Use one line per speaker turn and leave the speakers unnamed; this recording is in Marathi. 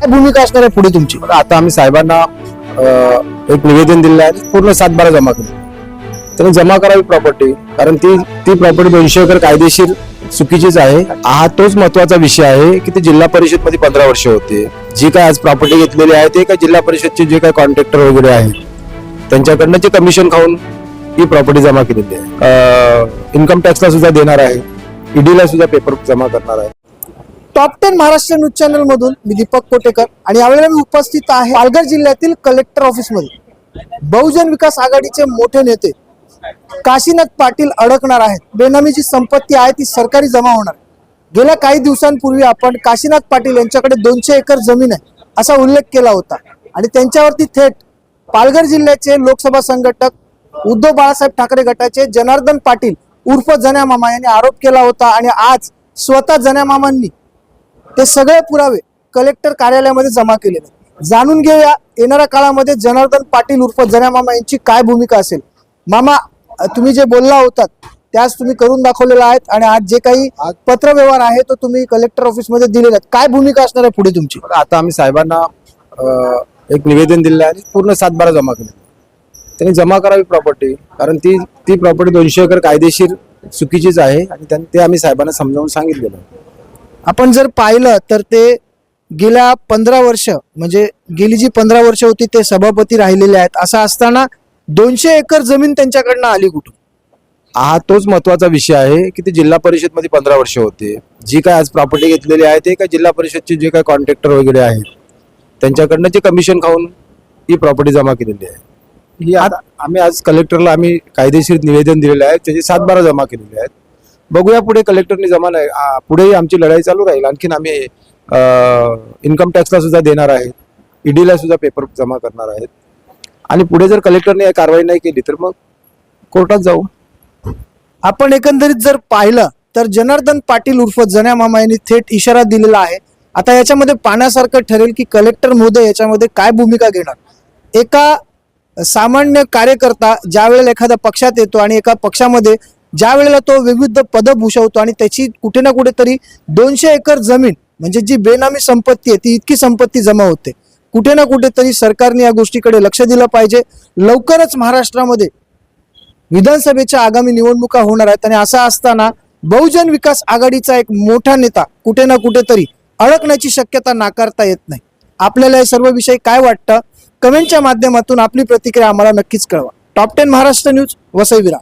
काय भूमिका असणार आहे पुढे तुमची?
पण आता आम्ही साहेबांना एक निवेदन दिलेलं आहे पूर्ण सातबारा जमा केली त्यांनी जमा करावी प्रॉपर्टी कारण ती ती प्रॉपर्टी दोनशे एकर कायदेशीर चुकीचीच आहे. हा तोच महत्त्वाचा विषय आहे की ते जिल्हा परिषदमध्ये पंधरा वर्ष होते. जी काय आज प्रॉपर्टी घेतलेली आहे ते काय जिल्हा परिषदचे जे काय कॉन्ट्रॅक्टर वगैरे आहेत त्यांच्याकडनं जे कमिशन खाऊन ही प्रॉपर्टी जमा केलेली आहे. इन्कम टॅक्सला सुद्धा देणार आहे ईडीला सुद्धा पेपर जमा करणार आहे.
Top ten Maharashtra news channel मधून मी दीपक कोटेकर आणि यावेळेला मी उपस्थित आहे पालघर जिल्ह्यातील कलेक्टर ऑफिसमध्ये. बहुजन विकास आघाडीचे मोठे नेते काशीनाथ पाटील अडकणार आहेत. बेनामी जी संपत्ती आहे ती सरकारी जमा होणार. गेल्या काही दिवसांपूर्वी आपण काशीनाथ पाटील यांच्याकडे दोनशे एकर जमीन आहे असा उल्लेख केला होता. आणि त्यांच्यावरती थेट पालघर जिल्ह्याचे लोकसभा संघटक उद्धव बाळासाहेब ठाकरे गटाचे जनार्दन पाटील उर्फ जन्या मामा यांनी आरोप केला होता आणि आज स्वतः जन्या मामांनी ते सगळे पुरावे कलेक्टर कार्यालयामध्ये जमा केलेले. जाणून घेऊया येणाऱ्या काळामध्ये जनार्दन पाटील उर्फ जन्या मामा यांची काय भूमिका असेल मामा तुम्ही जे बोलला होतात त्यास तुम्ही करून दाखवलेला आहेत आणि आज जे काही पत्र व्यवहार आहे तो तुम्ही कलेक्टर ऑफिसमध्ये दिलेला आहे काय भूमिका असणार आहे पुढे तुमची
आता आम्ही साहेबांना एक निवेदन दिलेलं आहे आणि पूर्ण सातबारा जमा केले त्यांनी जमा करावी प्रॉपर्टी कारण ती ती प्रॉपर्टी दोनशे एकर कायदेशीर चुकीचीच आहे आणि ते आम्ही साहेबांना समजावून सांगितलेलं आहे.
आपण जर पाहिलं तर ते गेल्या पंधरा वर्ष म्हणजे गेली जी पंधरा वर्ष होती ते सभापती राहिलेले आहेत. असं असताना दोनशे एकर जमीन त्यांच्याकडनं आली कुठून?
हा तोच महत्त्वाचा विषय आहे की ते जिल्हा परिषदमध्ये पंधरा वर्ष होते. जी काय आज प्रॉपर्टी घेतलेली आहे ते काय जिल्हा परिषदचे जे काय कॉन्ट्रॅक्टर वगैरे आहेत त्यांच्याकडनं जे कमिशन खाऊन ही प्रॉपर्टी जमा केलेली आहे. ही आता आम्ही आज कलेक्टरला आम्ही कायदेशीर निवेदन दिलेलं आहे त्याचे सातबारा जमा केलेले आहेत. बघूया पुढे कलेक्टरने जमा नाही पुढेही आमची लढाई चालू राहील. आणखीन आम्ही इन्कम टॅक्सला सुद्धा देणार आहेत. ईडीला सुद्धा पेपर जमा करणार आहेत. आणि पुढे जर कलेक्टरने कारवाई नाही केली तर मग कोर्टात जाऊ.
आपण एकंदरीत जर पाहिलं तर जनार्दन पाटील उर्फ जन्या मामा यांनी थेट इशारा दिलेला आहे. आता याच्यामध्ये पाण्यासारखं ठरेल की कलेक्टर महोदय याच्यामध्ये काय भूमिका घेणार? एका सामान्य कार्यकर्ता ज्यावेळेला एखाद्या पक्षात येतो आणि एका पक्षामध्ये ज्या वेळेला तो विविध पद भूषवतो आणि त्याची कुठे ना कुठेतरी दोनशे एकर जमीन म्हणजे जी बेनामी संपत्ती आहे ती इतकी संपत्ती जमा होते. कुठे ना कुठेतरी सरकारने या गोष्टीकडे लक्ष दिलं पाहिजे. लवकरच महाराष्ट्रामध्ये विधानसभेच्या आगामी निवडणुका होणार आहेत आणि असं असताना बहुजन विकास आघाडीचा एक मोठा नेता कुठे ना कुठेतरी अडकण्याची शक्यता नाकारता येत नाही. आपल्याला हे सर्व विषय काय वाटतं? कमेंटच्या माध्यमातून आपली प्रतिक्रिया आम्हाला नक्कीच कळवा. Top ten Maharashtra news Vasai Virar